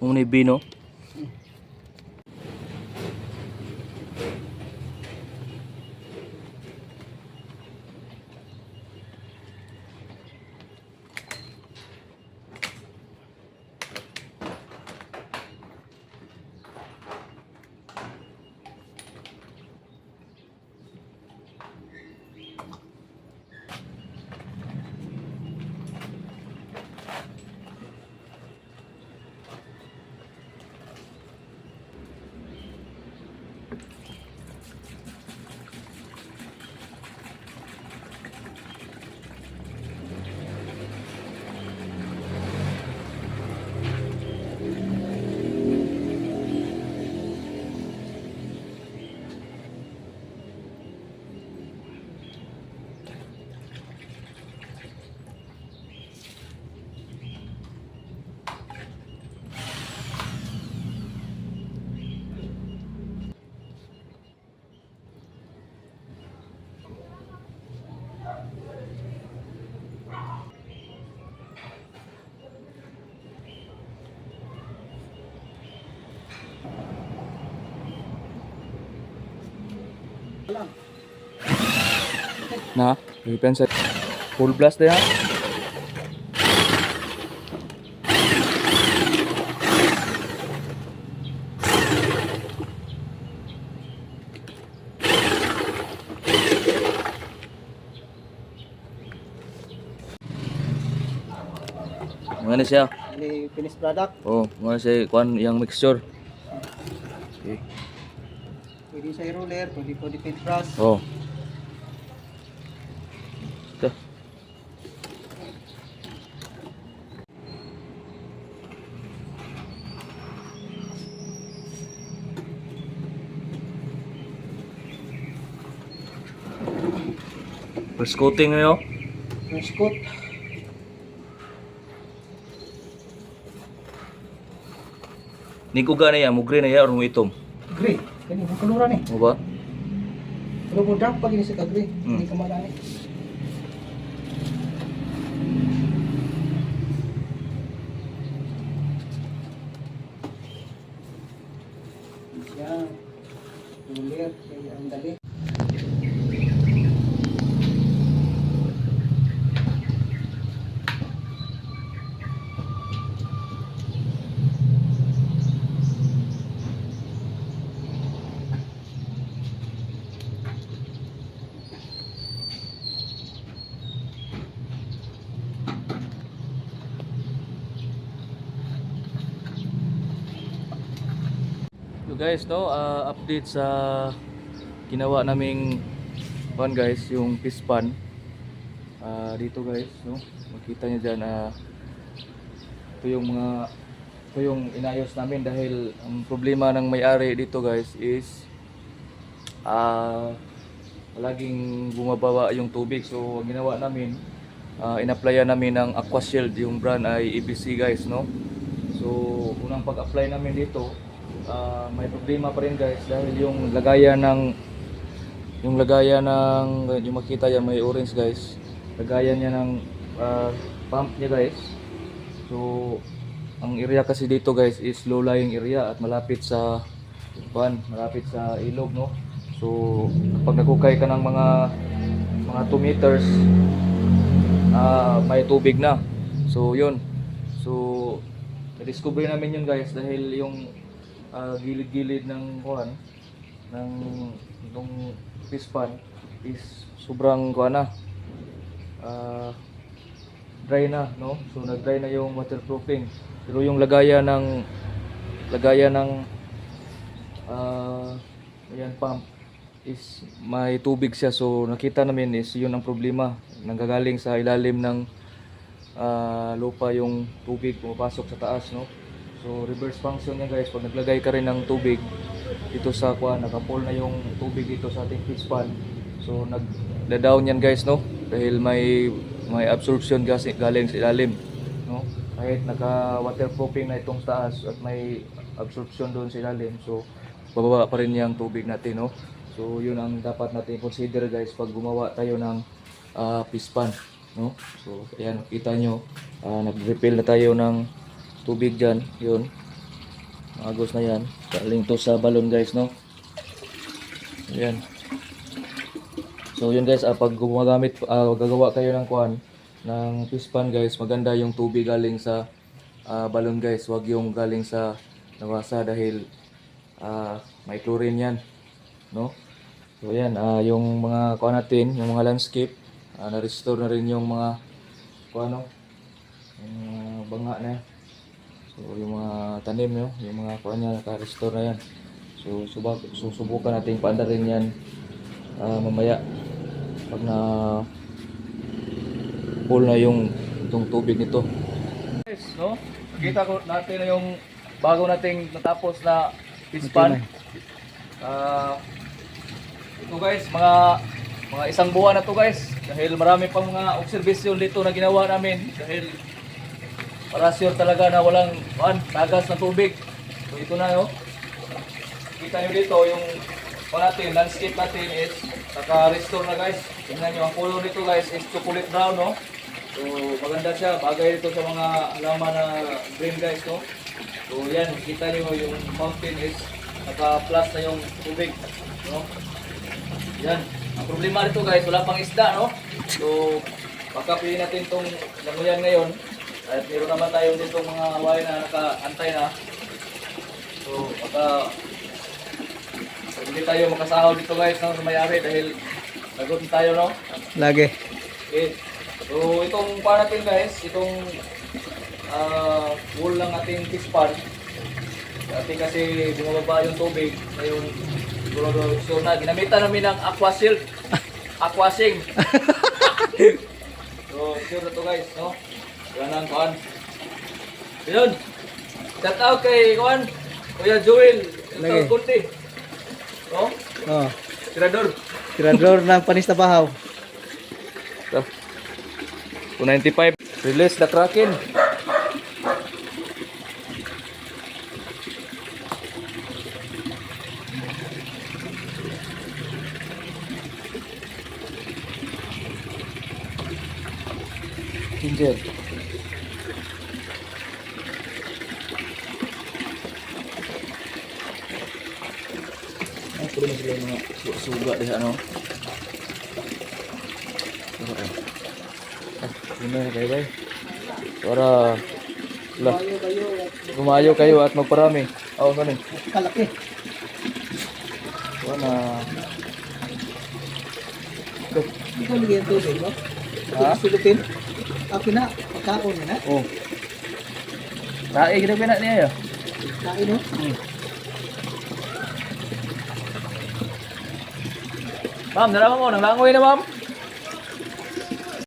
uno e Bino Na, repensa. Full blast na yan. Mga na siya. Finished product. Oh, mga siya kuan yang mixture. Pwede sa roller, pwede po di paintbrush. Oh. Ito. First coating na yun. First coat. Ni ko gana yan, mugre na yan or mo itom. Gray. Kani mo kaluran eh. Mo ba? Pero mo dark pag ini sa gray. Hmm. Hindi ka marami. Yan. Roller. Yan ang dali. So guys, no, ah, update sa ginawa naming pan guys, yung pispan. Ah, dito guys, no. Makita niyo diyan ah ito yung mga ito yung inayos namin dahil ang problema ng may-ari dito guys is ah laging bumababa yung tubig. So ang ginawa namin, ah inapplyan namin ng AquaShield, yung brand ay EBC guys, no. So unang pag-apply namin dito, ah, may problema pa rin guys dahil yung lagayan ng yung lagayan ng yung makita yan may orange guys. Lagayan niya ng ah, pump niya guys. So ang area kasi dito guys is low lying area at malapit sa kuan malapit sa ilog no? So kapag nagukay ka ng mga mga 2 meters ah, may tubig na. So yun. So na-discover namin yun guys dahil yung ah, gilid-gilid ng kuan ng itong pispan is sobrang kuan na. Ah, dry na no? So nag-dry na yung waterproofing. Pero yung lagayan ng lagayan ng ah ayan pump is may tubig siya. So nakita namin is yun ang problema. Nanggagaling sa ilalim ng ah, lupa yung tubig pumapasok sa taas no so reverse function niya guys. Pag naglagay ka rin ng tubig dito sa kuan nakapull na yung tubig dito sa ating fish pan so nag down yan guys no? Dahil may may absorption kasi galing sa ilalim no? Kahit naka waterproofing na itong taas at may absorption doon sa ilalim so bababa pa rin yung tubig natin no? So yun ang dapat natin consider guys pag gumawa tayo ng ah, fish pan no? So ayan kita nyo ah, nag-refill na tayo ng tubig dyan yun Agos na yan. Galing to sa balon guys, no? Ayan. So yun guys, ah, pag gumagamit, ah, gagawa kayo ng kuan ng fish guys, maganda yung tubig galing sa ah, balon guys, wag yung galing sa nawasa dahil ah, may chlorine yan, no? So yan, ah, yung mga kuan natin, yung mga landscape, ah, na-restore na rin yung mga kuan no, yung mga banga na yan. So yung mga tanim no, yung mga kuan niya naka-restore na yan. So subak, susubukan natin paandarin yan ah, mamaya pag na full na yung itong tubig nito. Guys, no? Kita ko natin na yung bago nating natapos na fish pan. Ah, ito guys, mga mga isang buwan na to guys dahil marami pang mga obserbasyon dito na ginawa namin dahil para sure talaga na walang kuan, tagas na tubig. So ito na no. Kita nyo dito yung natin, landscape natin is naka-restore na guys. Tingnan nyo, ang color nito guys is chocolate brown no. So maganda siya, bagay ito sa mga halaman na green guys no. So yan, kita nyo yung mountain is naka-plus na yung tubig. No? Yan. Ang problema nito guys, wala pang isda, no? So, pagkapihin natin itong languyan ngayon, at meron naman tayo dito mga hawaii na naka-antay na. So, baka hindi tayo makasahod dito guys ng mayari dahil lagot tayo, no? Lagi. Okay. So, itong pa natin guys, itong ah wool ng ating fish pan. Dati kasi bumababa yung tubig. Ngayon, siguro sure na. Ginamitan namin ng aqua shield. Aquasing. so, sure na to guys, no? Yan ang kuhan. Yun. Shout out kay kuhan. Kuya Joel. Lagi. out kunti. No? Oh. Tirador. Tirador ng panis na bahaw. So, 295. Release the Kraken. Angel. Ay, pwede na sila yung mga su- suga deh ano. Eh? Ah, yun na kayo bay. Para la, gumayo kayo at magparami. Oh, ano eh? Kalaki. Wala. Ikaw ligyan tubig, no? Ha? Sulupin. Ako na. Pagkaon na na. Oh. Tae kita pina niya ya. Kain, no? Vamos, nos la vamos, nos vamos, nos vamos.